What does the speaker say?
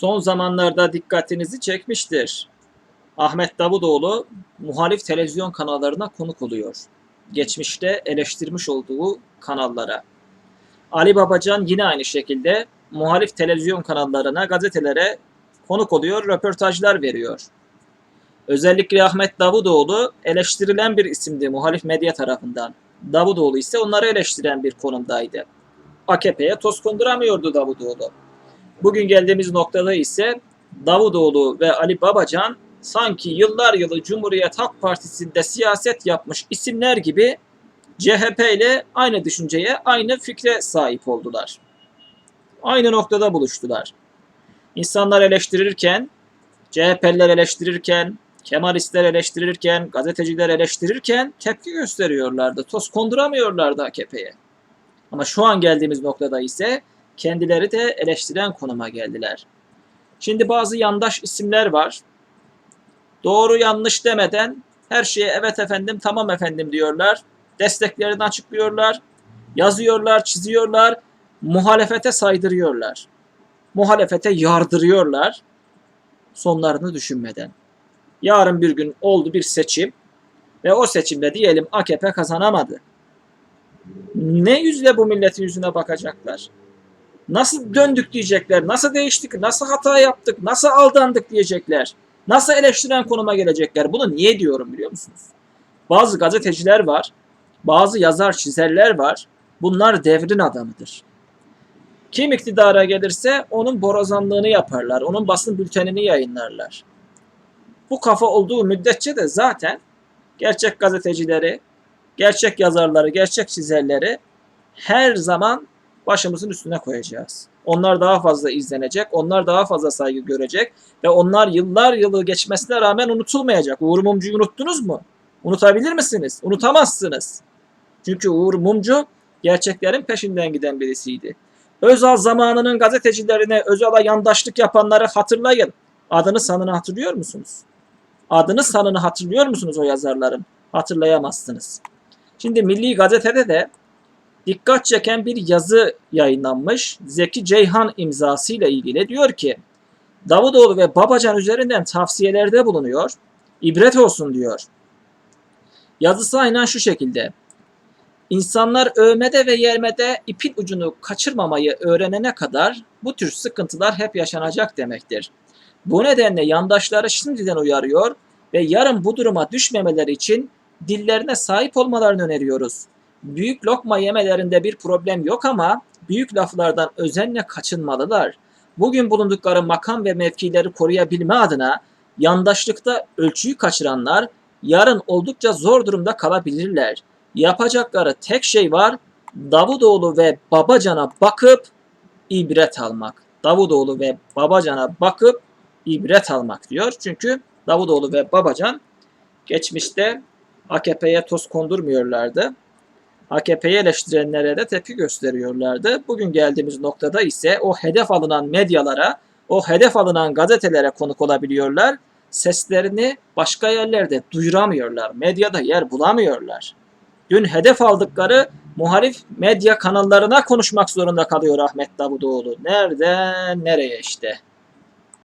son zamanlarda dikkatinizi çekmiştir. Ahmet Davutoğlu muhalif televizyon kanallarına konuk oluyor. Geçmişte eleştirmiş olduğu kanallara. Ali Babacan yine aynı şekilde muhalif televizyon kanallarına, gazetelere konuk oluyor, röportajlar veriyor. Özellikle Ahmet Davutoğlu eleştirilen bir isimdi muhalif medya tarafından. Davutoğlu ise onları eleştiren bir konumdaydı. AKP'ye toz konduramıyordu Davutoğlu. Bugün geldiğimiz noktada ise Davutoğlu ve Ali Babacan sanki yıllar yılı Cumhuriyet Halk Partisi'nde siyaset yapmış isimler gibi CHP ile aynı düşünceye, aynı fikre sahip oldular. Aynı noktada buluştular. İnsanlar eleştirirken, CHP'liler eleştirirken, Kemalistler eleştirirken, gazeteciler eleştirirken tepki gösteriyorlardı. Toz konduramıyorlardı AKP'ye. Ama şu an geldiğimiz noktada ise kendileri de eleştiren konuma geldiler. Şimdi bazı yandaş isimler var. Doğru yanlış demeden her şeye evet efendim tamam efendim diyorlar. Desteklerini açıklıyorlar. Yazıyorlar, çiziyorlar. Muhalefete saydırıyorlar. Muhalefete yardırıyorlar. Sonlarını düşünmeden. Yarın bir gün oldu bir seçim ve o seçimde diyelim AKP kazanamadı. Ne yüzle bu milletin yüzüne bakacaklar? Nasıl döndük diyecekler, nasıl değiştik, nasıl hata yaptık, nasıl aldandık diyecekler. Nasıl eleştiren konuma gelecekler. Bunu niye diyorum biliyor musunuz? Bazı gazeteciler var, bazı yazar çizerler var. Bunlar devrin adamıdır. Kim iktidara gelirse onun borazanlığını yaparlar, onun basın bültenini yayınlarlar. Bu kafa olduğu müddetçe de zaten gerçek gazetecileri, gerçek yazarları, gerçek çizerleri her zaman başımızın üstüne koyacağız. Onlar daha fazla izlenecek, onlar daha fazla saygı görecek ve onlar yıllar yılı geçmesine rağmen unutulmayacak. Uğur Mumcu'yu unuttunuz mu? Unutabilir misiniz? Unutamazsınız. Çünkü Uğur Mumcu gerçeklerin peşinden giden birisiydi. Özal zamanının gazetecilerine, Özal'a yandaşlık yapanları hatırlayın. Adını sanını hatırlıyor musunuz? Adını sanını hatırlıyor musunuz o yazarların? Hatırlayamazsınız. Şimdi Milli Gazete'de de dikkat çeken bir yazı yayınlanmış. Zeki Ceyhan imzasıyla ilgili diyor ki Davutoğlu ve Babacan üzerinden tavsiyelerde bulunuyor. İbret olsun diyor. Yazısı aynen şu şekilde. İnsanlar övmede ve yermede ipin ucunu kaçırmamayı öğrenene kadar bu tür sıkıntılar hep yaşanacak demektir. Bu nedenle yandaşları şimdiden uyarıyor ve yarın bu duruma düşmemeleri için dillerine sahip olmalarını öneriyoruz. Büyük lokma yemelerinde bir problem yok ama büyük laflardan özenle kaçınmalılar. Bugün bulundukları makam ve mevkileri koruyabilme adına yandaşlıkta ölçüyü kaçıranlar yarın oldukça zor durumda kalabilirler. Yapacakları tek şey var Davutoğlu ve Babacan'a bakıp ibret almak. Davutoğlu ve Babacan'a bakıp ibret almak diyor. Çünkü Davutoğlu ve Babacan geçmişte AKP'ye toz kondurmuyorlardı. AKP'yi eleştirenlere de tepki gösteriyorlardı. Bugün geldiğimiz noktada ise o hedef alınan medyalara, o hedef alınan gazetelere konuk olabiliyorlar. Seslerini başka yerlerde duyuramıyorlar. Medyada yer bulamıyorlar. Dün hedef aldıkları muhalif medya kanallarına konuşmak zorunda kalıyor Ahmet Davutoğlu. Nereden nereye işte.